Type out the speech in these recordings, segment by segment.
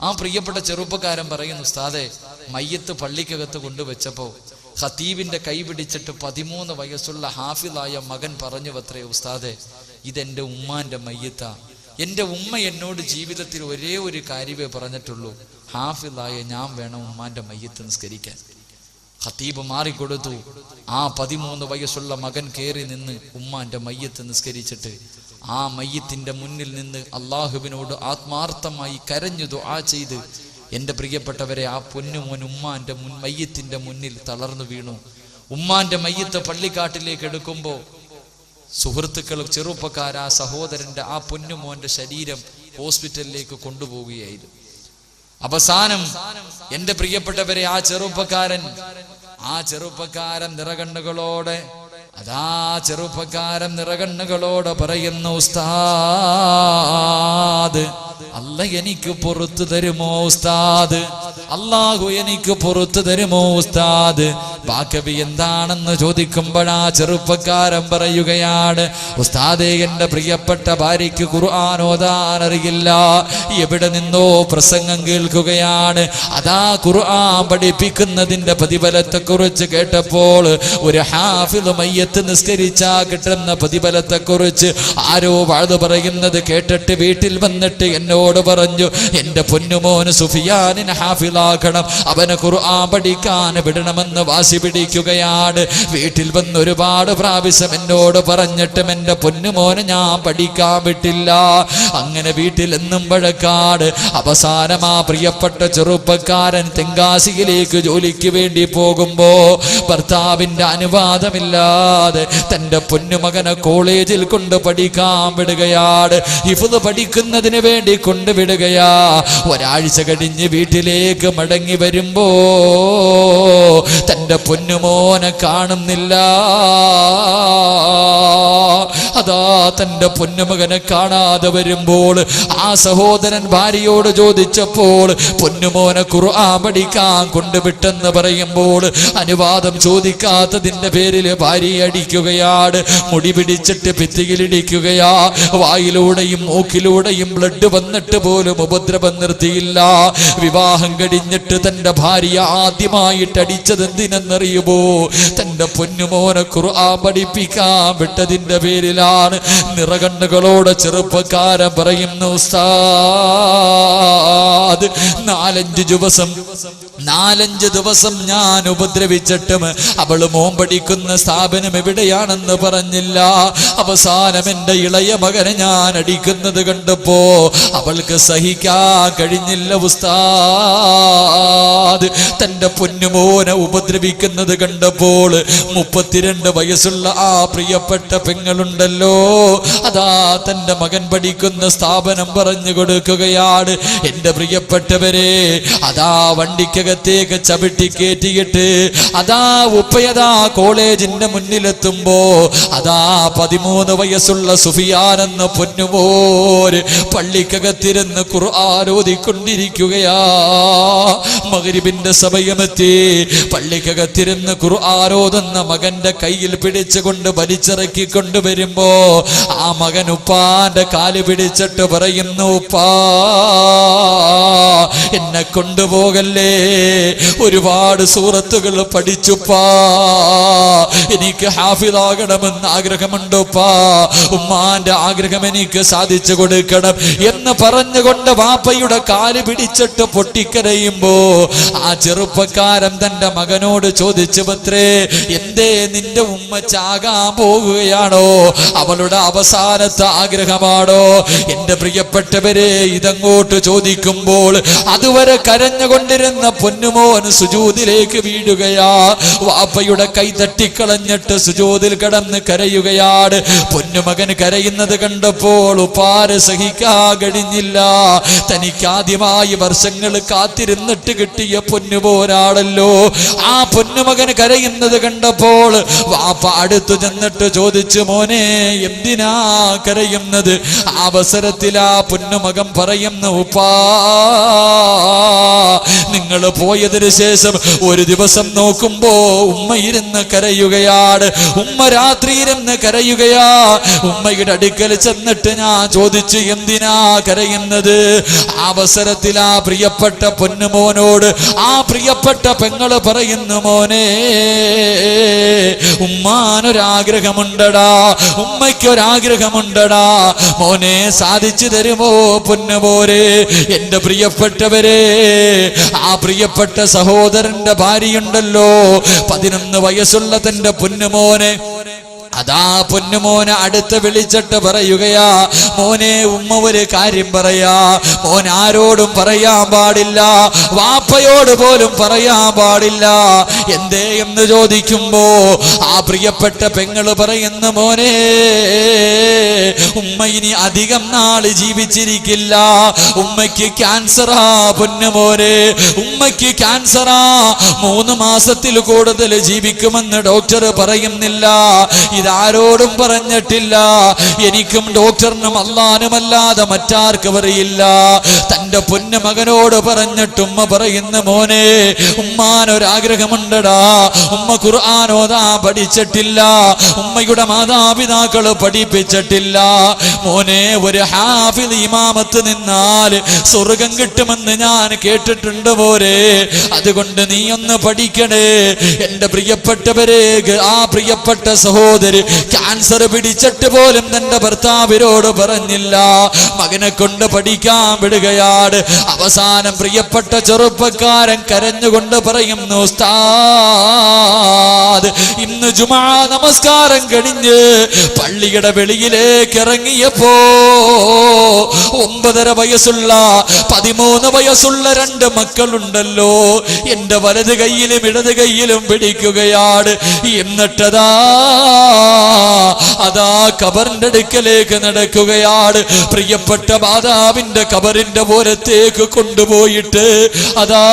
ആ പ്രിയപ്പെട്ട ചെറുപ്പക്കാരൻ പറയുന്നു ഉസ്താദെ മയ്യത്ത് പള്ളിക്കകത്ത് കൊണ്ടുവച്ചപ്പോ ഹതീബിന്റെ കൈ പിടിച്ചിട്ട് പതിമൂന്ന് വയസ്സുള്ള ഹാഫിലായ മകൻ പറഞ്ഞു അത്രേ ഉസ്താദെ ഇതെന്റെ ഉമ്മാന്റെ മയ്യത്ത. എന്റെ ഉമ്മ എന്നോട് ജീവിതത്തിൽ ഒരേ ഒരു കാര്യമേ പറഞ്ഞിട്ടുള്ളൂ. ഹാഫിലായ ഞാൻ വേണം ഉമ്മാന്റെ മയ്യത്ത് നിസ്കരിക്കാൻ. ഹത്തീബ് മാറിക്കൊടുത്തു. ആ പതിമൂന്ന് വയസ്സുള്ള മകൻ കയറി നിന്ന് ഉമ്മാന്റെ മയ്യത്ത് നിസ്കരിച്ചിട്ട് ആ മയ്യത്തിന്റെ മുന്നിൽ നിന്ന് അള്ളാഹുവിനോട് ആത്മാർത്ഥമായി കരഞ്ഞു ദുആ ചെയ്ത് എന്റെ പ്രിയപ്പെട്ടവരെ ആ പൊന്നുമോൻ ഉമ്മാന്റെ മുൻ മയ്യത്തിന്റെ മുന്നിൽ തളർന്നു വീണു. ഉമ്മാന്റെ മയ്യത്ത് പള്ളിക്കാട്ടിലേക്ക് എടുക്കുമ്പോൾ സുഹൃത്തുക്കൾ ചെറുപ്പക്കാർ ആ സഹോദരന്റെ ആ പൊന്നുമോന്റെ ശരീരം ഹോസ്പിറ്റലിലേക്ക് കൊണ്ടുപോവുകയായിരുന്നു. അവസാനം എന്റെ പ്രിയപ്പെട്ടവരെ ആ ചെറുപ്പക്കാരൻ ആ ചെറുപ്പക്കാരൻ നിറകണ്ണുകളോടെ അതാ ചെറുപ്പക്കാരൻ നിറകണ്ണുകളോട് പറയുന്നു ഉസ്താദ് അല്ല എനിക്ക് പുറത്തു തരുമോ ഉസ്താദ്? അല്ലാഹു എനിക്ക് പുറത്തു തരുമോ ഉസ്താദ്? ബാക്കബി എന്താണെന്ന് ചോദിക്കുമ്പോഴാ ചെറുപ്പക്കാരൻ പറയുകയാണ് ഉസ്താദേ എന്റെ പ്രിയപ്പെട്ട ഭാര്യയ്ക്ക് ഖുർആൻ ഓതാൻ അറിയില്ല. എവിടെ നിന്നോ പ്രസംഗം കേൾക്കുകയാണ്. അതാ ഖുർആൻ പഠിപ്പിക്കുന്നതിന്റെ പ്രതിഫലത്തെ കുറിച്ച് കേട്ടപ്പോൾ ഒരു ഹാഫിദ് മയ്യത്ത് നിസ്കരിച്ചാ കിട്ടുന്ന പ്രതിഫലത്തെ കുറിച്ച് ആരോ വാഴ്ന്നു പറയുന്നത് കേട്ടിട്ട് വീട്ടിൽ വന്നിട്ട് എന്നോട് പറഞ്ഞു എന്റെ പൊന്നുമോന് സുഫിയാനിന് ഹാഫിലാക്കണം അവന് ഖുർആൻ പഠിക്കാൻ വിടണമെന്ന് വാശി പിടിക്കുകയാണ്. വീട്ടിൽ വന്ന് ഒരുപാട് പ്രാവശ്യം എന്നോട് പറഞ്ഞിട്ടും എന്റെ പൊന്നുമോനെ ഞാൻ പഠിക്കാൻ വിട്ടില്ല. അങ്ങനെ വീട്ടിൽ എന്നും വഴക്കാട് അവസാനം ആ പ്രിയപ്പെട്ട ചെറുപ്പക്കാരൻ തെങ്കാശിയിലേക്ക് ജോലിക്ക് വേണ്ടി പോകുമ്പോ ഭർത്താവിന്റെ അനുവാദമില്ലാതെ തന്റെ പൊന്നുമകനെ കോളേജിൽ കൊണ്ട് പഠിക്കാൻ വിടുകയാണ്. ഇഫുത് പഠിക്കുന്നതിന് വേണ്ടി കൊണ്ടുവിടുകയാ. ഒരാഴ്ച കഴിഞ്ഞ് വീട്ടിലേക്ക് മടങ്ങി വരുമ്പോ തന്റെ പൊന്നുമോനെ കാണുന്നില്ല. അതാ തന്റെ പൊന്നുമകനെ കാണാതെ വരുമ്പോൾ ആ സഹോദരൻ ഭാര്യയോട് ചോദിച്ചപ്പോൾ പൊന്നുമോനെ ഖുർആൻ പഠിക്കാൻ കൊണ്ടുവിട്ടെന്ന് പറയുമ്പോൾ അനുവാദം ചോദിക്കാത്തതിന്റെ പേരിൽ ഭാര്യ അടിക്കുകയാണ്. മുടി പിടിച്ചിട്ട് ഭിത്തിയിലിടിക്കുകയാ വായിലൂടെയും മൂക്കിലൂടെയും ബ്ലഡ് വന്നിട്ട് പോലും ഉപദ്രവം നിർത്തിയില്ല. വിവാഹം കഴിഞ്ഞിട്ട് തന്റെ ഭാര്യ ആദ്യമായിട്ട് അടിച്ചത് എന്തിനെന്നറിയുമോ? തന്റെ പൊന്നുമോനെ ഖുർആൻ പഠിപ്പിക്കാൻ വിട്ടതിന്റെ പേരിലാണ് നിറകണ്ണുകളോടെ ചെറുപ്പക്കാരൻ പറയുന്നു ഉസ്താദ് നാലഞ്ച് ദിവസം നാലഞ്ച് ദിവസം ഞാൻ ഉപദ്രവിച്ചിട്ടും അവൾ മോൻ പഠിക്കുന്ന സ്ഥാപനം എവിടെയാണെന്ന് പറഞ്ഞില്ല. അവസാനം എന്റെ ഇളയ മകനെ ഞാൻ അടിക്കുന്നത് കണ്ടപ്പോ അവൾക്ക് സഹിക്കാൻ കഴിഞ്ഞില്ല ഉസ്താദ്. തന്റെ പൊന്നുമോനെ ഉപദ്രവിക്കുന്നത് കണ്ടപ്പോൾ മുപ്പത്തിരണ്ട് വയസ്സുള്ള ആ പ്രിയപ്പെട്ട പെങ്ങളുണ്ടല്ലോ. അതാ തന്റെ മകൻ പഠിക്കുന്ന സ്ഥാപനം പറഞ്ഞു കൊടുക്കുകയാണ്. എന്റെ പ്രിയപ്പെട്ടവരെ അതാ വണ്ടിക്കകത്തേക്ക് ചവിട്ടി കയറ്റിയിട്ട് അതാ ഉപ്പയതാ കോളേജിന്റെ മുന്നിലെത്തുമ്പോ അതാ പതിമൂന്ന് വയസ്സുള്ള സുഫിയാനെന്ന പൊന്നുമോര് പൊന്നുമോര് പള്ളിക്കകത്തിരുന്ന് ഖുർആാരോദിക്കൊണ്ടിരിക്കുകയാ മകരിബിന്റെ സമയമെത്തി. പള്ളിക്കകത്തിരുന്ന് ഖുർആാരോതുന്ന മകന്റെ കയ്യിൽ പിടിച്ചുകൊണ്ട് വലിച്ചിറക്കി കൊണ്ടുവരുമ്പോ ആ മകൻ ഉപ്പാന്റെ കാൽ പിടിച്ചിട്ട് പറയുന്നു ഉപ്പാ എന്നെ കൊണ്ടുപോകല്ലേ? ഒരുപാട് സൂറത്തുകൾ പഠിച്ചുപ്പാ എനിക്ക് ഹാഫിതാകണമെന്ന് ആഗ്രഹമുണ്ടോപ്പാ ഉമ്മാന്റെ ആഗ്രഹം എനിക്ക് സാധിച്ചു കൊടുക്കണം എന്ന് പറഞ്ഞുകൊണ്ട് വാപ്പയുടെ കാൽ പിടിച്ചിട്ട് പൊട്ടിക്കരയുമ്പോ ആ ചെറുപ്പക്കാരൻ തന്റെ മകനോട് ചോദിച്ചു പത്രേ എന്തേ നിന്റെ ഉമ്മ ചാകാൻ പോകുകയാണോ അവളുടെ അവസാനത്തെ ആഗ്രഹമാണോ? എന്റെ പ്രിയപ്പെട്ടവരെ ഇതങ്ങോട്ട് ചോദിക്കുമ്പോൾ അതുവരെ കരഞ്ഞുകൊണ്ടിരുന്ന പൊന്നുമോൻ സുജൂതിലേക്ക് വീഴുകയാ. വാപ്പയുടെ കൈ തട്ടിക്കളഞ്ഞിട്ട് സുജൂതിൽ കിടന്ന് കരയുകയാണ്. പൊന്നുമകൻ കരയുന്നത് കണ്ടപ്പോൾ ഉപ്പാര് സഹിക്കാൻ കഴിഞ്ഞില്ല തനിക്ക് ആദ്യമായി വർഷങ്ങൾ കാത്തിരുന്നിട്ട് കിട്ടിയ പൊന്നുപോരാളല്ലോ ആ പൊന്നുമകൻ കരയുന്നത് കണ്ടപ്പോൾ വാപ്പ അടുത്തു ചെന്നിട്ട് ചോദിച്ചു മോനെ എന്തിനാ കരയുന്നത്? അവസരത്തിൽ ആ പൊന്നുമകൻ പറയുന്നു ഉപ്പാ നിങ്ങൾ പോയതിന് ശേഷം ഒരു ദിവസം നോക്കുമ്പോ ഉമ്മ ഇരുന്ന് കരയുകയാണ്. ഉമ്മ രാത്രി ഇരുന്ന് കരയുകയാ. ഉമ്മയുടെ അടുക്കൽ ചെന്നിട്ട് ഞാൻ ചോദിച്ചു എന്തിനാ കരയുന്നത്. അവസരത്തിൽ ആ പ്രിയപ്പെട്ട പൊന്നുമോനോട് ആ പ്രിയപ്പെട്ട പെങ്ങൾ പറയുന്നു മോനെ ഉമ്മാനൊരാഗ്രഹമുണ്ടടാ ഉമ്മയ്ക്കൊരാഗ്രഹമുണ്ടടാ. മോനെ സാധിച്ചു തരുമോ പൊന്നുപോരെ എന്റെ പ്രിയപ്പെട്ടവരെ ആ പ്രിയപ്പെട്ട സഹോദരന്റെ ഭാര്യയുണ്ടല്ലോ പതിനൊന്ന് വയസ്സുള്ള തന്റെ പൊന്നുമോനെ. അതാ പൊന്നുമോനെ അടുത്ത് വിളിച്ചിട്ട് പറയുകയാ മോനെ ഉമ്മ ഒരു കാര്യം പറയാ. മോൻ ആരോടും പറയാൻ പാടില്ല. വാപ്പയോട് പോലും പറയാൻ പാടില്ല. എന്തേ എന്ന് ചോദിക്കുമ്പോ ആ പ്രിയപ്പെട്ട പെങ്ങൾ പറയുന്ന മോനെ ഉമ്മ ഇനി അധികം നാൾ ജീവിച്ചിരിക്കില്ല. ഉമ്മയ്ക്ക് ക്യാൻസറാ പൊന്നുമോനെ ഉമ്മയ്ക്ക് ക്യാൻസറാ. മൂന്ന് മാസത്തിൽ കൂടുതൽ ജീവിക്കുമെന്ന് ഡോക്ടർ പറയുന്നില്ല. ഇതാരോടും പറഞ്ഞിട്ടില്ല. എനിക്കും ഡോക്ടറിനും അല്ലാനുമല്ലാതെ മറ്റാർക്കും അറിയില്ല തന്റെ പൊന്നു മകനോട് പറഞ്ഞിട്ട് ഉമ്മ പറയുന്ന മോനെ ഉമ്മാനൊരാഗ്രഹമുണ്ടടാ. ഉമ്മ ഖുർആാനോദാ പഠിച്ചിട്ടില്ല. ഉമ്മയുടെ മാതാപിതാക്കൾ പഠിപ്പിച്ചിട്ടില്ല. മോനെ ഒരു ഹാഫിൽ ഇമാമത്ത് നിന്നാൽ സ്വർഗം കിട്ടുമെന്ന് ഞാൻ കേട്ടിട്ടുണ്ട് പോരെ അതുകൊണ്ട് നീ ഒന്ന് പഠിക്കണേ. എന്റെ പ്രിയപ്പെട്ടവരെ ആ പ്രിയപ്പെട്ട സഹോദരി ക്യാൻസർ പിടിച്ചിട്ട് പോലും തന്റെ ഭർത്താവിനോട് പറഞ്ഞില്ല. മകനെ കൊണ്ട് പഠിക്കാൻ വിടുകയാണ്. അവസാനം പ്രിയപ്പെട്ട ചെറുപ്പക്കാരൻ കരഞ്ഞുകൊണ്ട് പറയുന്നു ഉസ്താദ് ഇന്ന് ജുമാ നമസ്കാരം കഴിഞ്ഞ് പള്ളിയുടെ വെളിയിലേക്ക് ഇറങ്ങിയപ്പോ ഒമ്പതര വയസ്സുള്ള പതിമൂന്ന് വയസ്സുള്ള രണ്ട് മക്കളുണ്ടല്ലോ. എന്റെ വലത് കൈയിലും ഇടത് കൈയിലും പിടിക്കുകയാണ്. എന്നിട്ടതാ അതാ കബറിന്റെ അടുക്കലേക്ക് നടക്കുകയാണ്. പ്രിയപ്പെട്ട മാതാവിന്റെ കബറിന്റെ പോലത്തേക്ക് കൊണ്ടുപോയിട്ട് അതാ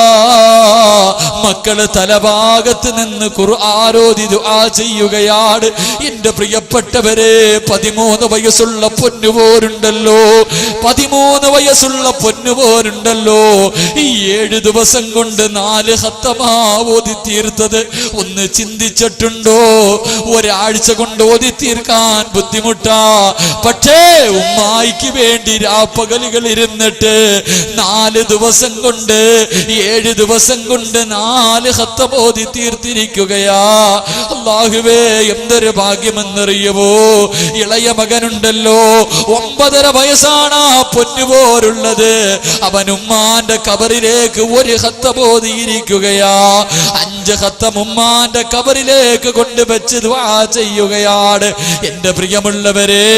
മക്കൾ തലഭാഗത്ത് നിന്ന് ഖുർആാരോധി ആ ചെയ്യുകയാണ്. എന്റെ പ്രിയപ്പെട്ടവരെ പതിമൂന്ന് വയസ്സുള്ള പൊന്നുപോരുണ്ടല്ലോ. പതിമൂന്ന് വയസ്സുള്ള പൊന്നുപോരുണ്ടല്ലോ ഈ ഏഴ് ദിവസം കൊണ്ട് നാല് ഹത്തമാവോതി തീർത്തത് ഒന്ന് ചിന്തിച്ചിട്ടുണ്ടോ? ഒരാഴ്ച കൊണ്ട് ഓതി തീർക്കാൻ ബുദ്ധിമുട്ടാ. പക്ഷേ ഉമ്മായിക്ക് വേണ്ടി രാപ്പകലുകൾ ഇരുന്നിട്ട് നാല് ദിവസം കൊണ്ട് ഏഴ് ദിവസം കൊണ്ട് നാല് ഹത്തബോധി തീർത്തിരിക്കുകയാ അള്ളാഹുവേ എന്തൊരു ഭാഗ്യമെന്നറിയുമോ ഇളയ മകനുണ്ടല്ലോ. ഒമ്പതര വയസ്സാണ് ആ പൊന്നുപോലുള്ളത്. അവൻ ഉമ്മാന്റെ കബറിലേക്ക് ഒരു ഹത്ത ബോധിയിരിക്കുകയാ. അഞ്ച് ഹത്തം ഉമ്മാന്റെ കബറിലേക്ക് കൊണ്ടുവച്ച് ദ്വാ ചെയ്യുകയാണ്. എന്റെ പ്രിയമുള്ളവരെ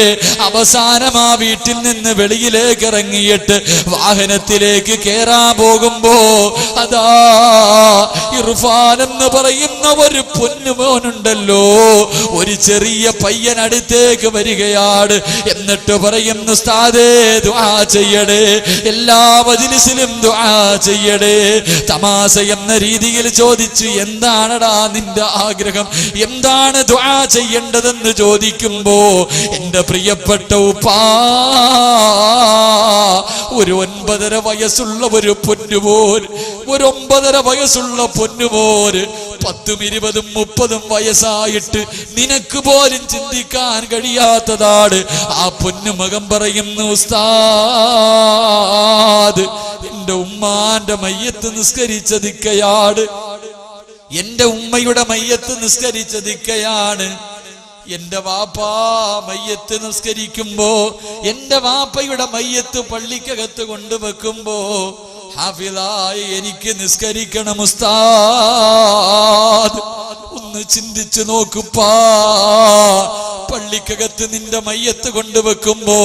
അവസാനം ആ വീട്ടിൽ നിന്ന് വെളിയിലേക്ക് ഇറങ്ങിയിട്ട് വാഹനത്തിലേക്ക് കേറാൻ പോകുമ്പോ അതാ ഇർഫാൻ എന്ന് പറയുന്ന ഒരു പൊന്നുമോനുണ്ടല്ലോ. ഒരു ചെറിയ പയ്യൻ അടുത്തേക്ക് വരികയാണ്. എന്നിട്ട് പറയുന്നു സ്ഥാതേ ദുആ ചെയ്യണേ. എല്ലാ മജിലിസിലും ദുആ ചെയ്യണേ. തമാശ എന്ന രീതിയിൽ ചോദിച്ചു എന്താണടാ നിന്റെ ആഗ്രഹം? എന്താണ് ദുആ ചെയ്യേണ്ടതെന്ന് ചോദിക്കുമ്പോ എന്റെ പ്രിയപ്പെട്ട ഉപ്പാ ഒരു ഒൻപതര വയസ്സുള്ള ഒരു പൊന്നുപോൽ ഒരു ഒമ്പതര വയസ്സുള്ള പൊന്നുപോര് പത്തും ഇരുപതും മുപ്പതും വയസ്സായിട്ട് നിനക്ക് പോലും ചിന്തിക്കാൻ കഴിയാത്തതാണ്. ആ പൊന്നുമകം പറയുന്നു ഉസ്താദ് എന്റെ ഉമ്മാന്റെ മയ്യത്ത് നിസ്കരിച്ച ദിക്കയാട് എന്റെ ഉമ്മയുടെ മയ്യത്ത് നിസ്കരിച്ച ദിക്കയാണ് എന്റെ വാപ്പാ മയ്യത്ത് നിസ്കരിക്കുമ്പോ എന്റെ വാപ്പയുടെ മയ്യത്ത് പള്ളിക്കകത്ത് കൊണ്ടുവെക്കുമ്പോ ഹാഫിലായി എനിക്ക് നിസ്കരിക്കണം ഉസ്താദ്. ഒന്ന് ചിന്തിച്ചു നോക്കുപ്പാ. പള്ളിക്കകത്ത് നിന്റെ മയ്യത്ത് കൊണ്ടുവെക്കുമ്പോ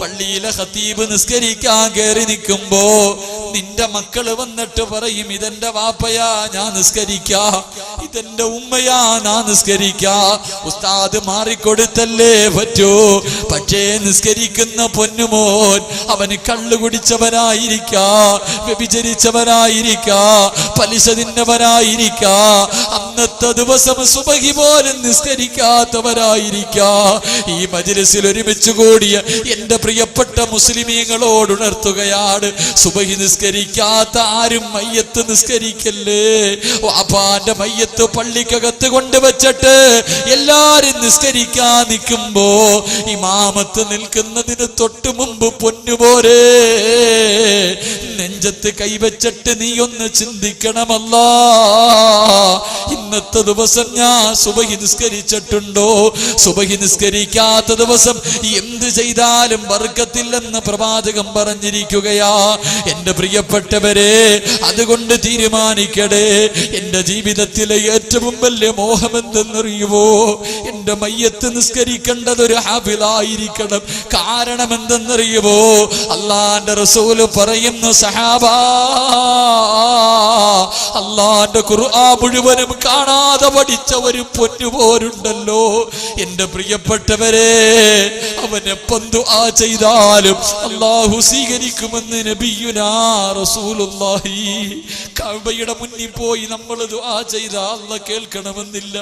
പള്ളിയിലെ ഹത്തീബ് നിസ്കരിക്കാൻ കയറി നിൽക്കുമ്പോ നിന്റെ മക്കൾ വന്നിട്ട് പറയും ഇതെന്റെ വാപ്പയാ ഞാൻ നിസ്കരിക്കാ. ഇതെന്റെ ഉമ്മയാ ഞാൻ നിസ്കരിക്കാ. ഉസ്താദ് മാറിക്കൊടുത്തല്ലേ പറ്റൂ. പക്ഷേ നിസ്കരിക്കുന്ന പൊന്നുമോൻ അവന് കള്ളു കുടിച്ചവനായിരിക്കാ വ്യഭിചരിച്ചവനായിരിക്കാ പലിശ തിന്നവനായിരിക്കാ അന്നത്തെ ദിവസം സുബഹി പോലും നിസ്കരിക്കാത്തവരായിരിക്കാ. ഈ മജിലിസിൽ ഒരുമിച്ച് കൂടിയ എന്റെ പ്രിയപ്പെട്ട മുസ്ലിമീങ്ങളോട് ഉണർത്തുകയാണ് സുബഹി നിസ്കരിക്കാൻ നിസ്കരിക്കാത്ത ആരും മയ്യത്ത് നിസ്കരിക്കല്ലേ? വാപ്പാന്റെ മയ്യത്ത് പള്ളിക്കകത്ത് കൊണ്ടുവച്ചിട്ട് എല്ലാരും നിസ്കരിക്കാൻ നിൽക്കുമ്പോ ഇമാമത്ത് നിൽക്കുന്നതിന് തൊട്ടു മുമ്പ് പൊന്നുപോരെ. നെഞ്ചത്ത് കൈവച്ചിട്ട് നീ ഒന്ന് ചിന്തിക്കണമല്ല. ഇന്നത്തെ ദിവസം ഞാൻ സുബഹി നിസ്കരിച്ചിട്ടുണ്ടോ? സുബഹി നിസ്കരിക്കാത്ത ദിവസം എന്ത് ചെയ്താലും വർഗത്തില്ലെന്ന് പ്രവാചകം പറഞ്ഞിരിക്കുകയാ. എന്റെ പ്രിയപ്പെട്ടവരെ അതുകൊണ്ട് തീരുമാനിക്കടേ എന്റെ ജീവിതത്തിലെ ഏറ്റവും വലിയ മോഹം എന്തെന്നറിയുമോ എന്റെ മയ്യത്ത് നിസ്കരിക്കേണ്ടത് ഒരു ഹാബിലായിരിക്കണം കാരണം എന്തെന്നറിയുവോ അള്ളാന്റെ റസൂൽ പറയുന്നു സഹാബാ അള്ളാന്റെ ഖുർആൻ മുഴുവനും കാണാതെ പഠിച്ച ഒരു പൊന്നുപോരുണ്ടല്ലോ എന്റെ പ്രിയപ്പെട്ടവരെ അവനെ പന്തു ആ ചെയ്താലും അള്ളാഹു സ്വീകരിക്കുമെന്ന് നബിയുനാ റസൂലുള്ളാഹി കഅബയുടെ മുന്നിൽ പോയി നമ്മൾ ദുആ ചെയ്ത അല്ല കേൾക്കണമെന്നില്ല.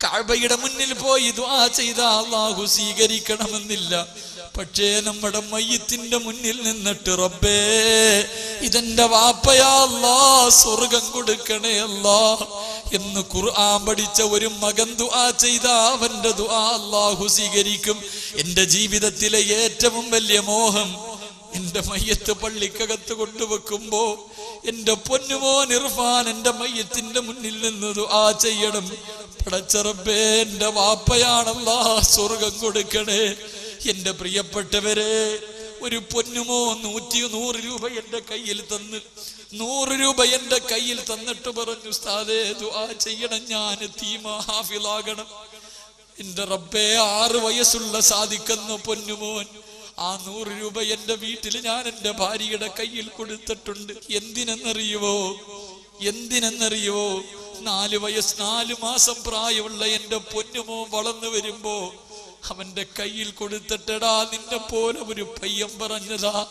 കഅബയുടെ മുന്നിൽ പോയി ദുആ ചെയ്ത അല്ലാഹു സ്വീകരിക്കണമെന്നില്ല. പക്ഷേ നമ്മുടെ മയ്യത്തിന്റെ മുന്നിൽ നിന്നിട്ട് റബ്ബേ ഇതെന്റെ വാപ്പയാ അല്ലാ സ്വർഗം കൊടുക്കണേ അല്ലാ എന്ന് ഖുർആൻ പഠിച്ച ഒരു മകൻ ദുആ ചെയ്ത അവന്റെ ദുആ അല്ലാഹു സ്വീകരിക്കും. എന്റെ ജീവിതത്തിലെ ഏറ്റവും വലിയ മോഹം എന്റെ മയ്യത്ത് പള്ളിക്കകത്ത് കൊണ്ടുവെക്കുമ്പോ എന്റെ പൊന്നുമോൻ ഇർഫാൻ എന്റെ മയ്യത്തിന്റെ മുന്നിൽ നിന്ന് ആ ചെയ്യണം. പടച്ചറബേ എന്റെ വാപ്പയാണല്ലാ സ്വർഗം കൊടുക്കണേ. എന്റെ പ്രിയപ്പെട്ടവരെ ഒരു പൊന്നുമോ നൂറ്റി നൂറ് രൂപ എന്റെ കയ്യിൽ തന്ന് നൂറ് രൂപ എന്റെ കയ്യിൽ തന്നിട്ട് പറഞ്ഞു ഉസ്താദേ ദുആ ചെയ്യണം ഞാൻ തീമാഹാഫിലാകണം എന്റെ റബ്ബേ ആറ് വയസ്സുള്ള സാധിക്കുന്ന പൊന്നുമോൻ ആ നൂറ് രൂപ എന്റെ വീട്ടിൽ ഞാൻ എന്റെ ഭാര്യയുടെ കയ്യിൽ കൊടുത്തിട്ടുണ്ട്. എന്തിനെന്നറിയുവോ? എന്തിനെന്നറിയുവോ? നാല് വയസ്സ് നാല് മാസം പ്രായമുള്ള എന്റെ പൊന്നുമോ വളർന്നു വരുമ്പോ അവന്റെ കയ്യിൽ കൊടുത്തിട്ടടാ നിന്റെ പോലെ ഒരു പയ്യൻ പറഞ്ഞതാ.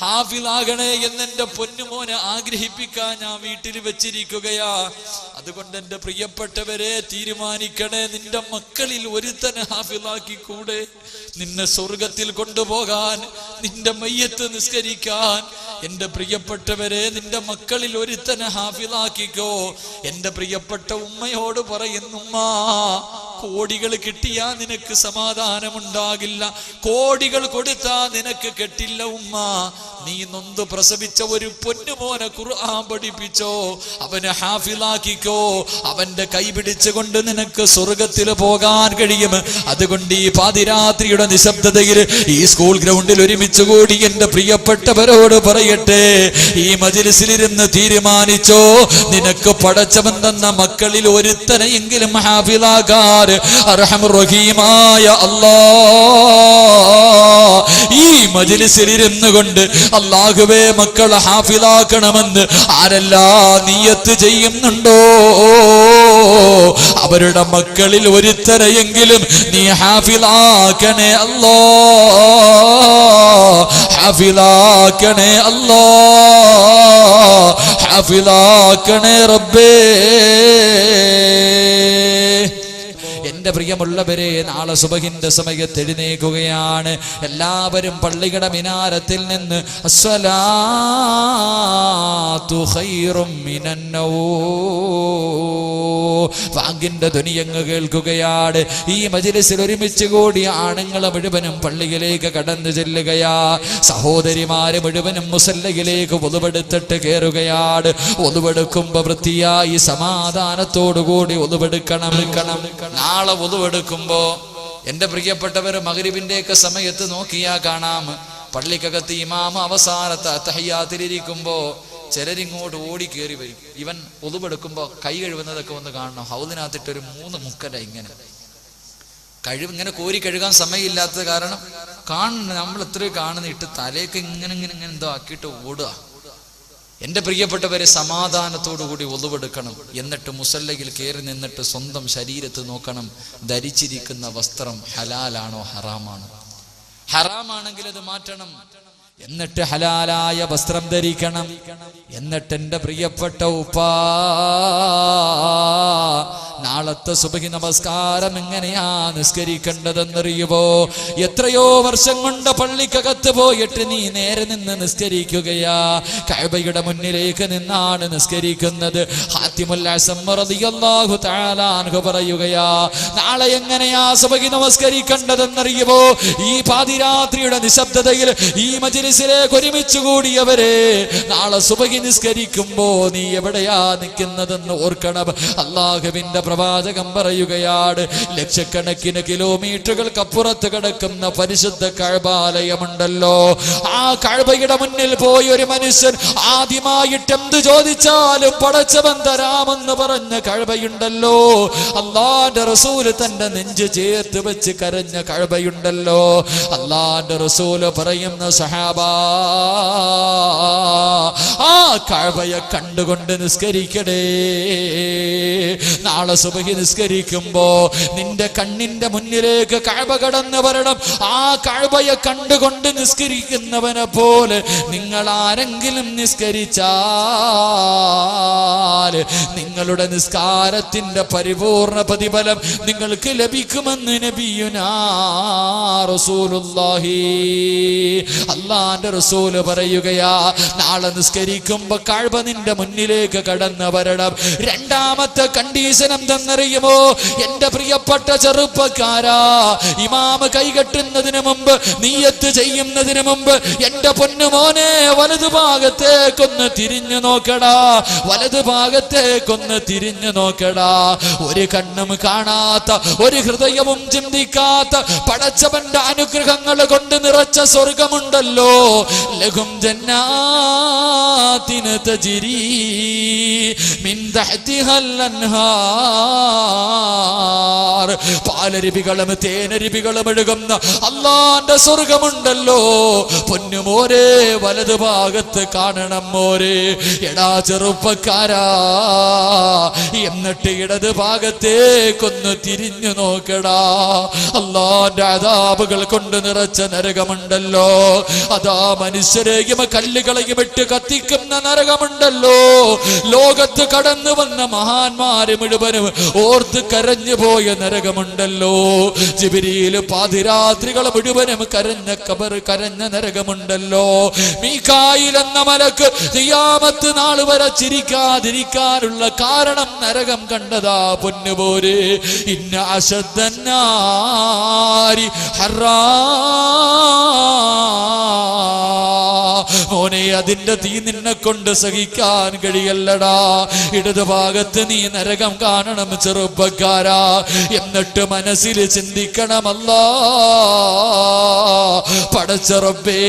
ഹാഫിലാകണേ എന്നെന്റെ പൊന്നുമോനെ ആഗ്രഹിപ്പിക്കാൻ ഞാൻ വീട്ടിൽ വെച്ചിരിക്കുകയാ. അതുകൊണ്ട് എന്റെ പ്രിയപ്പെട്ടവരെ തീരുമാനിക്കണേ നിന്റെ മക്കളിൽ ഒരുത്തനെ ഹാഫിലാക്കി കൂടെ നിന്നെ സ്വർഗത്തിൽ കൊണ്ടുപോകാൻ നിന്റെ മയ്യത്ത് നിസ്കരിക്കാൻ. എന്റെ പ്രിയപ്പെട്ടവരെ നിന്റെ മക്കളിൽ ഒരുത്തനെ ഹാഫിലാക്കിക്കോ എന്റെ പ്രിയപ്പെട്ട ഉമ്മയോട് പറയുന്നുമ്മാ കോടികൾ കിട്ടിയാ നിനക്ക് സമാധാനമുണ്ടാകില്ല. കോടികൾ കൊടുത്താ നിനക്ക് കെട്ടില്ല ഉമ്മ. നീ നൊന്ത് പ്രസവിച്ച ഒരു പൊന്നുമോനെ ഖുർആൻ പഠിപ്പിച്ചോ? അവനെ ഹാഫിലാക്കിക്കോ? അവന്റെ കൈ പിടിച്ചുകൊണ്ട് നിനക്ക് സ്വർഗത്തിൽ പോകാൻ കഴിയും. അതുകൊണ്ട് ഈ പാതിരാത്രിയുടെ നിശബ്ദതയിൽ ഈ സ്കൂൾ ഗ്രൗണ്ടിൽ ഒരുമിച്ച് കൂടി എന്റെ പ്രിയപ്പെട്ടവരോട് പറയട്ടെ. ഈ മജിലിസിലിരുന്ന് തീരുമാനിച്ചോ? നിനക്ക് പടച്ചവൻ തന്ന മക്കളിൽ ഒരുത്തനെയെങ്കിലും ഹാഫിലാകാൻ അർഹമുറഹീമായ അല്ലാ ഈ മജിലിസിലിരുന്നു കൊണ്ട് അള്ളാഹുവേ മക്കളെ ഹാഫിലാക്കണമെന്ന് ആരെല്ലാ നീയത്ത് ചെയ്യുന്നുണ്ടോ? അവരുടെ മക്കളിൽ ഒരുത്തരെയെങ്കിലും നീ ഹാഫിലാക്കണേ അല്ലോ. ഹാഫിലാക്കണേ അല്ലോ. ഹാഫിലാക്കണേ റബ്ബേ. എന്റെ പ്രിയമുള്ളവരെ നാളെ സുബഹിന്റെ സമയത്ത് എഴുന്നേക്കുകയാണ് എല്ലാവരും പള്ളിയുടെ മിനാരത്തിൽ നിന്ന് വാങ്ങിന്റെ ധ്വനിയങ്ങ് കേൾക്കുകയാണ്. ഈ മജിലിസിൽ ഒരുമിച്ച് കൂടി ആണുങ്ങൾ മുഴുവനും പള്ളിയിലേക്ക് കടന്നു ചെല്ലുകയാ. സഹോദരിമാര് മുഴുവനും മുസല്ലയിലേക്ക് ഒതുവെടുത്തിട്ട് കയറുകയാണ് ഒതുവെടുക്കുമ്പോ വൃത്തിയായി സമാധാനത്തോടു കൂടി ഒതുവെടുക്കണം എടുക്കണം നാളെ ഒതുവെടുക്കുമ്പോ എന്റെ പ്രിയപ്പെട്ടവർ മകരിവിന്റെയൊക്കെ സമയത്ത് നോക്കിയാ കാണാം. പള്ളിക്കകത്ത് ഇമാമ അവസാനത്തെ അത്തഹയ്യാത്തിലിരിക്കുമ്പോ ചിലരിങ്ങോട്ട് ഓടി കയറി വരും. ഇവൻ ഒതുവെടുക്കുമ്പോ കൈ കഴുകുന്നതൊക്കെ ഒന്ന് കാണണം. ഹൗദിനകത്തിട്ട് ഒരു മൂന്ന് മുക്കല ഇങ്ങനെ. കഴിവ് ഇങ്ങനെ കോരി കഴുകാൻ സമയമില്ലാത്തത് കാരണം കാണുന്ന നമ്മൾ എത്രയോ കാണുന്നിട്ട് തലയൊക്കെ ഇങ്ങനെ ഇങ്ങനെ ഇങ്ങനെ എന്തോ ആക്കിയിട്ട് ഓടുക. എന്റെ പ്രിയപ്പെട്ടവരെ സമാധാനത്തോടു കൂടി ഒളിവെടുക്കണം. എന്നിട്ട് മുസല്ലയിൽ കയറി നിന്നിട്ട് സ്വന്തം ശരീരത്ത് നോക്കണം. ധരിച്ചിരിക്കുന്ന വസ്ത്രം ഹലാലാണോ ഹറാമാണോ? ഹറാമാണെങ്കിൽ അത് മാറ്റണം. എന്നിട്ട് ഹലാലായ വസ്ത്രം ധരിക്കണം. എന്നിട്ട് എന്റെ പ്രിയപ്പെട്ട ഉപ്പാ നാളത്തെ സുബഹി നമസ്കാരം എങ്ങനെയാ നിസ്കരിക്കേണ്ടതെന്നറിയുമോ എത്രയോ വർഷം കൊണ്ട് പള്ളിക്കകത്ത് പോയിട്ട് നീ നേരെ നിന്ന് നിസ്കരിക്കുകയാ. കഅബയുടെ മുന്നിലേക്ക് നിന്നാണ് നിസ്കരിക്കുന്നത്. പറയുകയാ നാളെ എങ്ങനെയാ സുബഹി നമസ്കരിക്കേണ്ടതെന്നറിയുമോ ഈ പാതിരാത്രിയുടെ നിശബ്ദതയിൽ ഈ മജ്ലിസിലേക്ക് ഒരുമിച്ച് കൂടിയവരെ നാളെ സുബഹി നിസ്കരിക്കുമ്പോ നീ എവിടെയാ നിൽക്കുന്നതെന്ന് ഓർക്കണം. അള്ളാഹുവിന്റെ പ്രവാചകം പറയുകയാണ് ലക്ഷക്കണക്കിന് കിലോമീറ്ററുകൾക്കപ്പുറത്ത് കിടക്കുന്ന പരിശുദ്ധ കഴബാലയമുണ്ടല്ലോ. ആ കഴബയുടെ മുന്നിൽ പോയി ഒരു മനുഷ്യൻ ആദ്യമായിട്ട് എന്ത് ചോദിച്ചാലും പടച്ചവൻ തരാമെന്ന് പറഞ്ഞ കഴബയുണ്ടല്ലോ. അള്ളാന്റെ റസൂൽ തന്റെ നെഞ്ച് ചേർത്ത് വെച്ച് കരഞ്ഞ കഴബയുണ്ടല്ലോ. അള്ളാന്റെ റസൂൽ പറയുന്ന സഹാബാ ആ കഴവയെ കണ്ടുകൊണ്ട് നിസ്കരിക്കടേ. നാളെ സുബഹി നിസ്കരിക്കുമ്പോ നിന്റെ കണ്ണിന്റെ മുന്നിലേക്ക് കഴവ കടന്നു വരണം. ആ കഴവയെ കണ്ടുകൊണ്ട് നിസ്കരിക്കുന്നവനെ പോലെ നിങ്ങൾ ആരെങ്കിലും നിസ്കരിച്ചാൽ നിങ്ങളുടെ നിസ്കാരത്തിന്റെ പരിപൂർണ പ്രതിഫലം നിങ്ങൾക്ക് ലഭിക്കുമെന്ന് നബിയുനാ റസൂലുള്ളാഹി. അള്ളാന്റെ റസൂൽ പറയുകയാ നാളെ നിസ്കരിക്കുമ്പോ കഴിവ നിന്റെ മുന്നിലേക്ക് കടന്നു വരണം. രണ്ടാമത്തെ കണ്ടീഷൻ എന്തെന്നറിയുമോ? എന്റെ പ്രിയപ്പെട്ട ചെറുപ്പക്കാരാ ഇമാമ് കൈകെട്ടുന്നതിന് മുമ്പ് നീയത്ത് ചെയ്യുന്നതിന് മുമ്പ് എന്റെ പൊന്നുമോനെ വലതുഭാഗത്തേക്കൊന്ന് തിരിഞ്ഞു നോക്കടാ വലതു ഭാഗത്തേക്കൊന്ന് തിരിഞ്ഞു നോക്കടാ. ഒരു കണ്ണും കാണാത്ത ഒരു ഹൃദയവും ചിന്തിക്കാത്ത പടച്ചവന്റെ അനുഗ്രഹങ്ങൾ കൊണ്ട് നിറച്ച സ്വർഗമുണ്ടല്ലോ. ലഘും ജന്നാത്തിന് തജിരി മിൻ തഹ്തിഹൽ അൻഹാർ. പാലരുവികളും തേനരുവികളും ഒഴുകുന്ന അള്ളാന്റെ സ്വർഗമുണ്ടല്ലോ. പൊന്നുമോരെ വലതു ഭാഗത്ത് കാണണം മോരെ. എടാ ചെറുപ്പക്കാരാ എന്നിട്ട് ഇടത് ഭാഗത്തേക്കൊന്ന് തിരിഞ്ഞു നോക്കടാ. അള്ളാന്റെ അതാപുകൾ കൊണ്ട് നിറച്ച നരകമുണ്ടല്ലോ. അതാ മനുഷ്യരെയും കല്ലുകളെയും ഇട്ട് കത്തിക്കുന്ന നരകമുണ്ടല്ലോ. ലോകത്ത് കടന്നു വന്ന മഹാന്മാര് മുഴുവനും ഓർത്ത് കരഞ്ഞു പോയ നരകമുണ്ടല്ലോ. ജിബിരിയിൽ പാതിരാത്രികൾ മുഴുവനും കരഞ്ഞ കബർ കരഞ്ഞ നരകമുണ്ടല്ലോ. മീക്കായിൽ എന്ന മലക്ക് ചെയ്യാമത്ത് നാൾ വരെ ചിരിക്കാതിരിക്കാനുള്ള കാരണം നരകം കണ്ടതാ പൊന്നുപോരെ. ഇന്ന അശദ്ധന്നാരി ഹറാ മോനെ അതിന്റെ തീ നിന്നെ കൊണ്ട് സഹിക്കാൻ കഴിയല്ലടാ. ഇടത് ഭാഗത്ത് നീ നരകം കാണണം ചെറുപ്പക്കാരാ. എന്നിട്ട് മനസ്സിൽ ചിന്തിക്കണമല്ല. പടച്ചെറുപ്പേ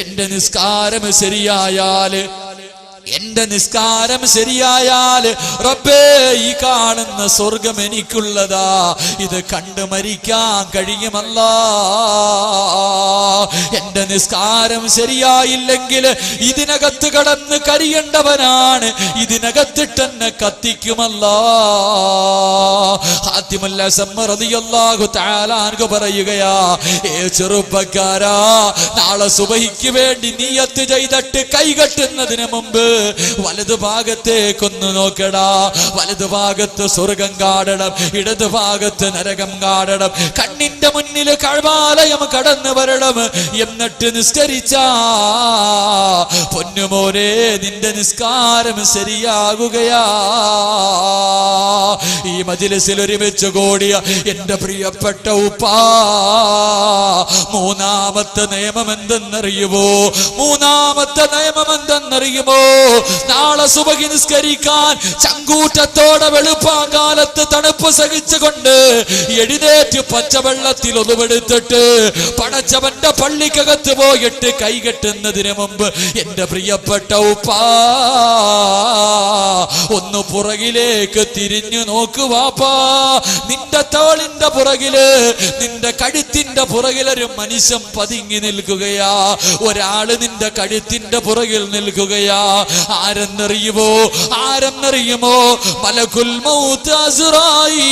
എന്റെ നിസ്കാരം ശരിയായാൽ എന്റെ നിസ്കാരം ശരിയായാൽ റബ്ബേ ഈ കാണുന്ന സ്വർഗം എനിക്കുള്ളതാ. ഇത് കണ്ടു മരിക്കാൻ കഴിയുമല്ല. എന്റെ നിസ്കാരം ശരിയായില്ലെങ്കിൽ ഇതിനകത്ത് കടന്ന് കരിയേണ്ടവനാണ്. ഇതിനകത്തിട്ട് എന്നെ കത്തിക്കുമല്ല. ആദ്യമല്ല സമ്മറതിയല്ലാകു താലാൻകു പറയുകയാ ഏ ചെറുപ്പക്കാരാ നാളെ സുബഹിക്ക് വേണ്ടി നീയത്ത് ചെയ്തിട്ട് കൈകെട്ടുന്നതിന് മുമ്പ് വലതു ഭാഗത്തേക്കൊന്ന് നോക്കടാ. വലതു ഭാഗത്ത് സ്വർഗം കാടണം ഇടതു ഭാഗത്ത് നരകം കാടണം കണ്ണിന്റെ മുന്നിൽ കഴമാലയം കടന്നു വരണം എന്നിട്ട് നിസ്കരിച്ച. പൊന്നുമോരെ നിന്റെ നിസ്കാരം ശരിയാകുകയാ. ഈ മജിലിസിൽ ഒരുമിച്ച് കൂടിയ എന്റെ പ്രിയപ്പെട്ട ഉപ്പാ മൂന്നാമത്തെ നിയമം എന്തെന്നറിയുമോ? മൂന്നാമത്തെ നിയമം എന്തെന്നറിയുമോ? നാളെ സുബഹി നിസ്കരിക്കാൻ ചങ്കൂറ്റത്തോടെ വെളുപ്പാങ്കാലത്ത് തണുപ്പ് സഹിച്ചുകൊണ്ട് എഴുന്നേറ്റ് പച്ചവെള്ളത്തിൽ ഒതുവെടുത്തിട്ട് പടച്ചവന്റെ പള്ളിക്കകത്ത് പോയിട്ട് കൈകെട്ടുന്നതിന് മുമ്പ് എന്റെ പ്രിയപ്പെട്ട ഉപ്പാ ഒന്ന് പുറകിലേക്ക് തിരിഞ്ഞു നോക്കുവാപ്പാ നിന്റെ തോളിന്റെ പുറകിൽ നിന്റെ കഴുത്തിന്റെ പുറകിലൊരു മനുഷ്യൻ പതിങ്ങി നിൽക്കുകയാ. ഒരാൾ നിന്റെ കഴുത്തിന്റെ പുറകിൽ നിൽക്കുകയാ. ആരെന്നറിയുമോ? ആരെന്നറിയുമോ? മലകുൽ മൗത്ത് അസുറായി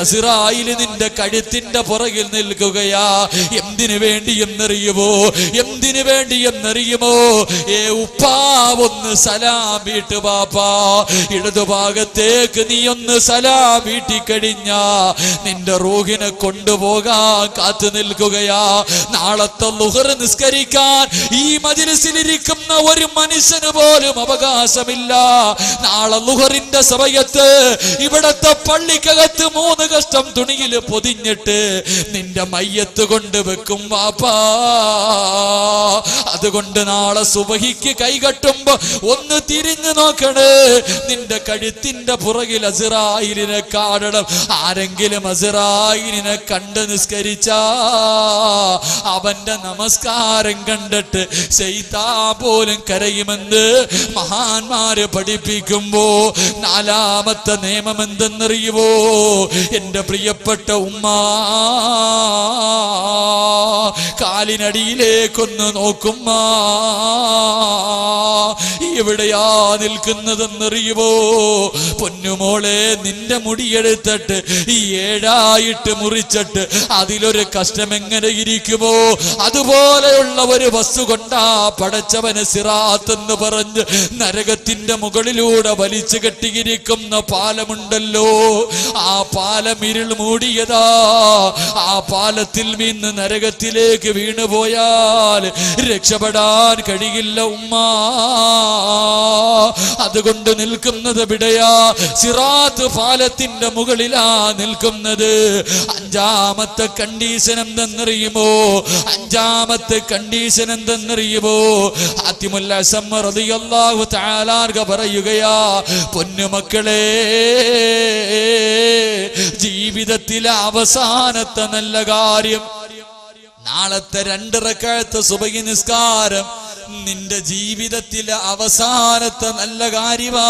അസ്റായിൽ നിന്റെ കഴുത്തിന്റെ പുറകിൽ നിൽക്കുകയാ. എന്തിനു വേണ്ടി എന്നറിയുമോ എന്തിനു വേണ്ടി എന്നറിയുമോ ഏ ഉപ്പാ ഒന്ന് സലാം വീട്ട് പാപ്പാ ഇടതുഭാഗത്തേക്ക് നീ ഒന്ന് സലാം വീട്ടിക്കഴിഞ്ഞ നിന്റെ റൂഹിനെ കൊണ്ടുപോകാൻ കാത്തു നിൽക്കുകയാ. നാളത്തെ ലുഹർ നിസ്കരിക്കാൻ ഈ മജിലിസിലിരിക്കുന്ന ഒരു മനുഷ്യന് പോലും അവകാശമില്ല. നാളെ ലുഹറിന്റെ സമയത്ത് ഇവിടത്തെ പള്ളിക്കകത്ത് മൂന്ന് കഷ്ടം തുണിയിൽ പൊതിഞ്ഞിട്ട് നിന്റെ മയ്യത്ത് കൊണ്ട് വെക്കും വാപ്പാ. അതുകൊണ്ട് നാളെ സുബഹിക്ക് കൈകട്ടുമ്പോ ഒന്ന് തിരിഞ്ഞു നോക്കണേ. നിന്റെ കഴുത്തിന്റെ പുറകിൽ അസിറായിലിനെ കാണണം. ആരെങ്കിലും അസിറായിലിനെ കണ്ട് നിസ്കരിച്ച അവന്റെ നമസ്കാരം കണ്ടിട്ട് ചെയ്താ പോലും കരയുമെന്ന് മഹാന്മാര് പഠിപ്പിക്കുമ്പോ നാലാമത്തെ നിയമം എന്തെന്നറിയുവോ? എന്റെ പ്രിയപ്പെട്ട ഉമ്മ കാലിനടിയിലേക്കൊന്ന് നോക്കുമ്മ. എവിടെയാ നിൽക്കുന്നതെന്നറിയുമോ പൊന്നുമോളെ നിന്റെ മുടിയെടുത്തിട്ട് ഈ ഏഴായിട്ട് മുറിച്ചിട്ട് അതിലൊരു കഷ്ടം എങ്ങനെ ഇരിക്കുമോ? അതുപോലെയുള്ള ഒരു വസ്തു കൊണ്ടാ പടച്ചവന് സിറാത്തെന്ന് പറഞ്ഞ് നരകത്തിന്റെ മുകളിലൂടെ വലിച്ചു കെട്ടിയിരിക്കുന്ന പാലമുണ്ടല്ലോ. ആ പാലം ഇരുൾ മൂടിയതാ. ആ പാലത്തിൽ നിന്ന് നരകത്തിലേക്ക് വീണുപോയാൽ രക്ഷപ്പെടാൻ കഴിയില്ല ഉമ്മ. അതുകൊണ്ട് നിൽക്കുന്നത് വിടയാ സിറാത്ത് പാലത്തിന്റെ മുകളിലാ നിൽക്കുന്നത്. അഞ്ചാമത്തെ കണ്ടീഷൻ എന്തെന്നറിയുമോ? അഞ്ചാമത്തെ കണ്ടീഷൻ എന്തെന്നറിയുമോ? ആദ്യമുല്ല റളിയല്ലാഹു താലാർഗ പറയുകയാ പൊന്നുമക്കളെ ജീവിതത്തിലെ അവസാനത്തെ നല്ല കാര്യം നാളത്തെ രണ്ട് റക്കാഴത്തെ സുബഹി നിസ്കാരം നിന്റെ ജീവിതത്തിലെ അവസാനത്തെ നല്ല കാര്യമാ.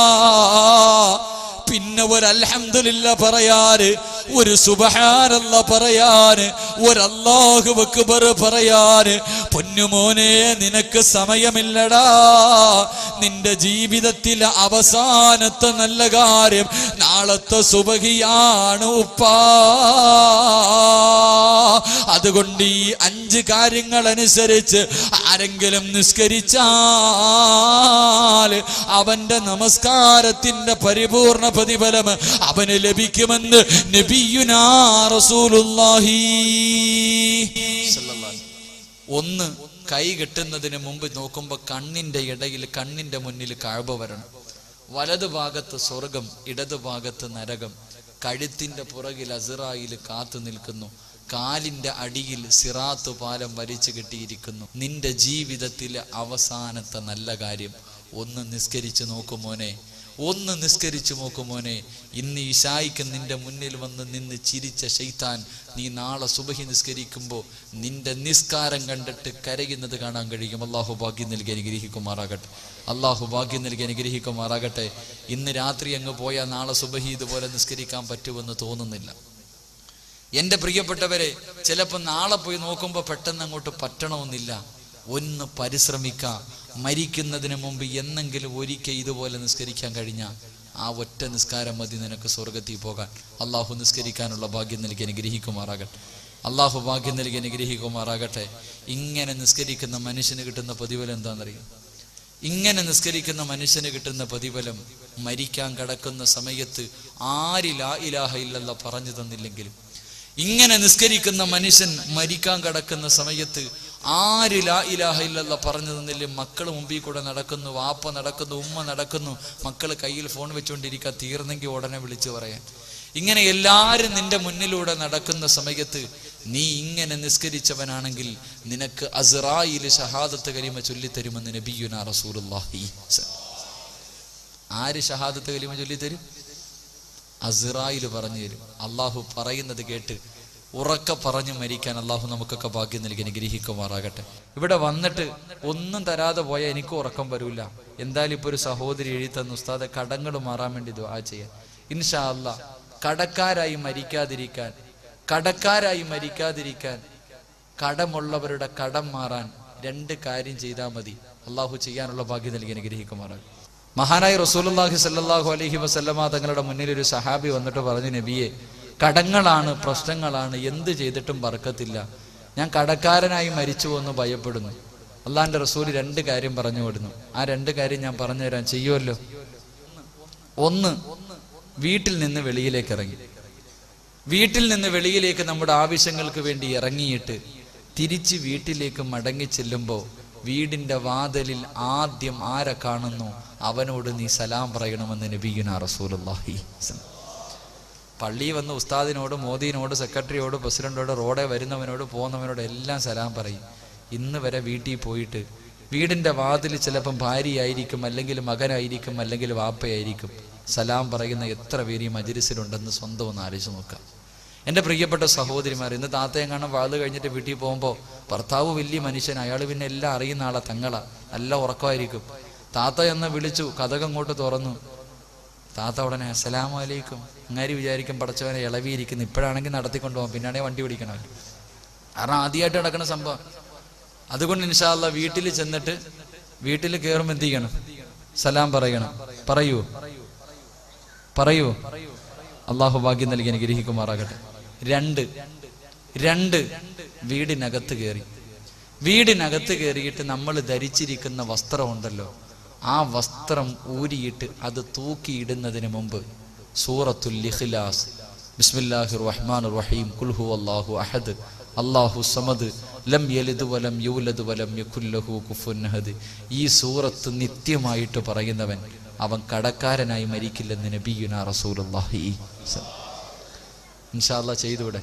പിന്നെ ഒരു അലഹമില്ല പറയാന് ഒരു സുബഹാനല്ല പറയാന് ഒരു അല്ലാഹു അക്ബർ പറയാന് പൊന്നുമോനെ നിനക്ക് സമയമില്ലടാ. നിന്റെ ജീവിതത്തിലെ അവസാനത്തെ നല്ല കാര്യം നാളത്തെ സുബഹിയാണ് ഉപ്പാ. അതുകൊണ്ട് ഈ അഞ്ച് കാര്യങ്ങൾ അനുസരിച്ച് ആരെങ്കിലും നിസ്കരിച്ചാൽ അവന്റെ നമസ്കാരത്തിന്റെ പരിപൂർണ പ്രതിഫലം അവന് ലഭിക്കുമെന്ന് നബിയുനാ റസൂലുള്ളാഹി. ഒന്ന് കൈ കെട്ടുന്നതിന് മുമ്പ് നോക്കുമ്പോ കണ്ണിന്റെ ഇടയിൽ കണ്ണിന്റെ മുന്നിൽ കാഴ്ബ വരണം. വലതു ഭാഗത്ത് സ്വർഗം ഇടതു ഭാഗത്ത് നരകം. കഴുത്തിന്റെ പുറകിൽ അസിറായിൽ കാത്തു നിൽക്കുന്നു. കാലിന്റെ അടിയിൽ സിറാത്ത് പാലം വലിച്ചു കെട്ടിയിരിക്കുന്നു. നിന്റെ ജീവിതത്തിലെ അവസാനത്തെ നല്ല കാര്യം ഒന്ന് നിസ്കരിച്ചു നോക്കുമോനെ ഒന്ന് നിസ്കരിച്ചു നോക്കും മോനെ. ഇന്ന് ഈശായിക്ക് നിന്റെ മുന്നിൽ വന്ന് നിന്ന് ചിരിച്ച ഷെയ്ത്താൻ നീ നാളെ സുബഹി നിസ്കരിക്കുമ്പോൾ നിന്റെ നിസ്കാരം കണ്ടിട്ട് കരയുന്നത് കാണാൻ കഴിയും. അള്ളാഹു ഭാഗ്യം നൽകി അനുഗ്രഹിക്കുമാറാകട്ടെ. അള്ളാഹു ഭാഗ്യം നൽകി അനുഗ്രഹിക്കുമാറാകട്ടെ. ഇന്ന് രാത്രി അങ്ങ് പോയാൽ നാളെ സുബഹി ഇതുപോലെ നിസ്കരിക്കാൻ പറ്റുമെന്ന് തോന്നുന്നില്ല. എന്റെ പ്രിയപ്പെട്ടവരെ ചിലപ്പോൾ നാളെ പോയി നോക്കുമ്പോൾ പെട്ടെന്ന് അങ്ങോട്ട് പറ്റണമെന്നില്ല. ഒന്ന് പരിശ്രമിക്കാം. മരിക്കുന്നതിന് മുമ്പ് എന്നെങ്കിലും ഒരിക്കൽ ഇതുപോലെ നിസ്കരിക്കാൻ കഴിഞ്ഞാൽ ആ ഒറ്റ നിസ്കാരം മതി നിനക്ക് സ്വർഗത്തിൽ പോകാൻ. അള്ളാഹു നിസ്കരിക്കാനുള്ള ഭാഗ്യം നൽകി അനുഗ്രഹിക്കുമാറാകട്ടെ. അള്ളാഹു ഭാഗ്യം നൽകി അനുഗ്രഹിക്കുമാറാകട്ടെ. ഇങ്ങനെ നിസ്കരിക്കുന്ന മനുഷ്യന് കിട്ടുന്ന പ്രതിഫലം എന്താണെന്നറിയും? ഇങ്ങനെ നിസ്കരിക്കുന്ന മനുഷ്യന് കിട്ടുന്ന പ്രതിഫലം മരിക്കാൻ കിടക്കുന്ന സമയത്ത് ആരിലാ ഇലാഹ ഇല്ലല്ല പറഞ്ഞു തന്നില്ലെങ്കിലും ഇങ്ങനെ നിസ്കരിക്കുന്ന മനുഷ്യൻ മരിക്കാൻ കിടക്കുന്ന സമയത്ത് ആര് ലാ ഇലാഹ ഇല്ലല്ല പറഞ്ഞു തന്നില്ലേ മക്കൾ മുമ്പിൽ കൂടെ നടക്കുന്നു വാപ്പ നടക്കുന്നു ഉമ്മ നടക്കുന്നു. മക്കൾ കയ്യിൽ ഫോൺ വെച്ചുകൊണ്ടിരിക്കുക തീർന്നെങ്കിൽ ഉടനെ വിളിച്ചു പറയാൻ. ഇങ്ങനെ എല്ലാവരും നിന്റെ മുന്നിലൂടെ നടക്കുന്ന സമയത്ത് നീ ഇങ്ങനെ നിസ്കരിച്ചവനാണെങ്കിൽ നിനക്ക് അസറായി ഷഹാദത്ത് കലിമ ചൊല്ലിത്തരുമെന്ന് നബിയുന റസൂലുള്ളാഹി ആര് ഷഹാദത്ത് കലിമ ചൊല്ലിത്തരും? അസറായിൽ പറഞ്ഞു തരും. അള്ളാഹു പറയുന്നത് കേട്ട് ഉറക്കെ പറഞ്ഞു മരിക്കാൻ അള്ളാഹു നമുക്കൊക്കെ ഭാഗ്യം നൽകി അനുഗ്രഹിക്കുമാറാകട്ടെ. ഇവിടെ വന്നിട്ട് ഒന്നും തരാതെ പോയാൽ എനിക്കും ഉറക്കം വരൂല. എന്തായാലും ഇപ്പൊ ഒരു സഹോദരി എഴുതി തന്നു ഉസ്താദെ കടങ്ങൾ മാറാൻ വേണ്ടി ദുആ ചെയ്യാൻ. ഇൻഷാ അല്ല കടക്കാരായി മരിക്കാതിരിക്കാൻ കടക്കാരായി മരിക്കാതിരിക്കാൻ കടമുള്ളവരുടെ കടം മാറാൻ രണ്ട് കാര്യം ചെയ്താൽ മതി. അള്ളാഹു ചെയ്യാനുള്ള ഭാഗ്യം നൽകി അനുഗ്രഹിക്കുമാറാകും മഹാനായ റസൂലുള്ളാഹി സല്ലാഹു അലഹി വസല്ലമ തങ്ങളുടെ മുന്നിൽ ഒരു സഹാബി വന്നിട്ട് പറഞ്ഞു നബിയെ കടങ്ങളാണ് പ്രശ്നങ്ങളാണ് എന്ത് ചെയ്തിട്ടും വറക്കത്തില്ല ഞാൻ കടക്കാരനായി മരിച്ചു എന്ന് ഭയപ്പെടുന്നു. അള്ളാഹിന്റെ റസൂൽ രണ്ട് കാര്യം പറഞ്ഞു വിടുന്നു. ആ രണ്ട് കാര്യം ഞാൻ പറഞ്ഞു തരാൻ ചെയ്യുമല്ലോ ഒന്ന് വീട്ടിൽ നിന്ന് വെളിയിലേക്ക് ഇറങ്ങി. വീട്ടിൽ നിന്ന് വെളിയിലേക്ക് നമ്മുടെ ആവശ്യങ്ങൾക്ക് വേണ്ടി ഇറങ്ങിയിട്ട് തിരിച്ച് വീട്ടിലേക്ക് മടങ്ങി ചെല്ലുമ്പോൾ വീടിന്റെ വാതിലിൽ ആദ്യം ആരെ കാണുന്നു? അവനോട് നീ സലാം പറയണമെന്ന് നബീന റസൂലുള്ളാഹി പള്ളി വന്ന് ഉസ്താദിനോട് മോദിനോട് സെക്രട്ടറിയോട് പ്രസിഡന്റോട് റോഡെ വരുന്നവനോട് പോകുന്നവനോട് എല്ലാം സലാം പറയും. ഇന്ന് വരെ വീട്ടിൽ പോയിട്ട് വീടിന്റെ വാതിൽ ചിലപ്പം ഭാര്യയായിരിക്കും അല്ലെങ്കിൽ മകനായിരിക്കും അല്ലെങ്കിൽ വാപ്പയായിരിക്കും. സലാം പറയുന്ന എത്ര പേര് ഈ മജിരിസിലുണ്ടെന്ന് സ്വന്തം ഒന്ന് ആലോചിച്ച് നോക്കാം. എന്റെ പ്രിയപ്പെട്ട സഹോദരിമാർ ഇന്ന് താത്തയും കാണാൻ വാത് കഴിഞ്ഞിട്ട് വീട്ടിൽ പോകുമ്പോൾ ഭർത്താവ് വലിയ മനുഷ്യൻ. അയാൾ പിന്നെ എല്ലാം അറിയുന്ന ആളാ തങ്ങളാ. നല്ല ഉറക്കമായിരിക്കും. താത്ത എന്ന് വിളിച്ചു കഥകങ്ങോട്ട് തുറന്നു. താത്ത ഉടനെ അസ്സലാമു അലൈക്കും. അങ്ങാരി വിചാരിക്കും പടച്ചവനെ ഇളവിയിരിക്കുന്നു. ഇപ്പോഴാണെങ്കിൽ നടത്തിക്കൊണ്ട് പോകാം പിന്നാണെങ്കിൽ വണ്ടി പിടിക്കണം കാരണം ആദ്യമായിട്ട് നടക്കുന്ന സംഭവം. അതുകൊണ്ട് ഇൻഷാല്ല വീട്ടിൽ ചെന്നിട്ട് വീട്ടിൽ കയറുമ്പോൾ എന്ത് ചെയ്യണം? സലാം പറയണം. പറയൂ. പറയൂ. അള്ളാഹു ഭാഗ്യം നൽകി എനിക്ക് ഗ്രഹിക്കുമാറാകട്ടെ രണ്ട്. രണ്ട്. വീടിനകത്ത് കയറി. വീടിനകത്ത് കയറിയിട്ട് നമ്മൾ ധരിച്ചിരിക്കുന്ന വസ്ത്രമുണ്ടല്ലോ ആ വസ്ത്രം ഊരിയിട്ട് അത് തൂക്കിയിടുന്നതിന് മുമ്പ് സൂറത്തുൽ ഇഖ്ലാസ്. ബിസ്മില്ലാഹിർ റഹ്മാൻ റഹീം കുൽഹു അല്ലാഹു അഹദ്. അല്ലാഹു സമദ്. ലം യലിദ് വലം യൂലദ് വലം യകുല്ലഹു കുഫുൻ അഹദ്. ഈ സൂറത്ത് നിത്യമായിട്ട് പറയുന്നവൻ അവൻ കടക്കാരനായി മരിക്കില്ലെന്ന് നബിയുന റസൂലുള്ളാഹി ഇൻഷാല്ല ചെയ്തുവിടെ.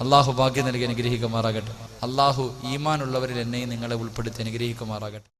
അള്ളാഹു ഭാഗ്യം നൽകി അനുഗ്രഹിക്കുമാറാകട്ടെ. അള്ളാഹു ഈമാനുള്ളവരിൽ എന്നെയും നിങ്ങളെ ഉൾപ്പെടുത്തി അനുഗ്രഹിക്കുമാറാകട്ടെ.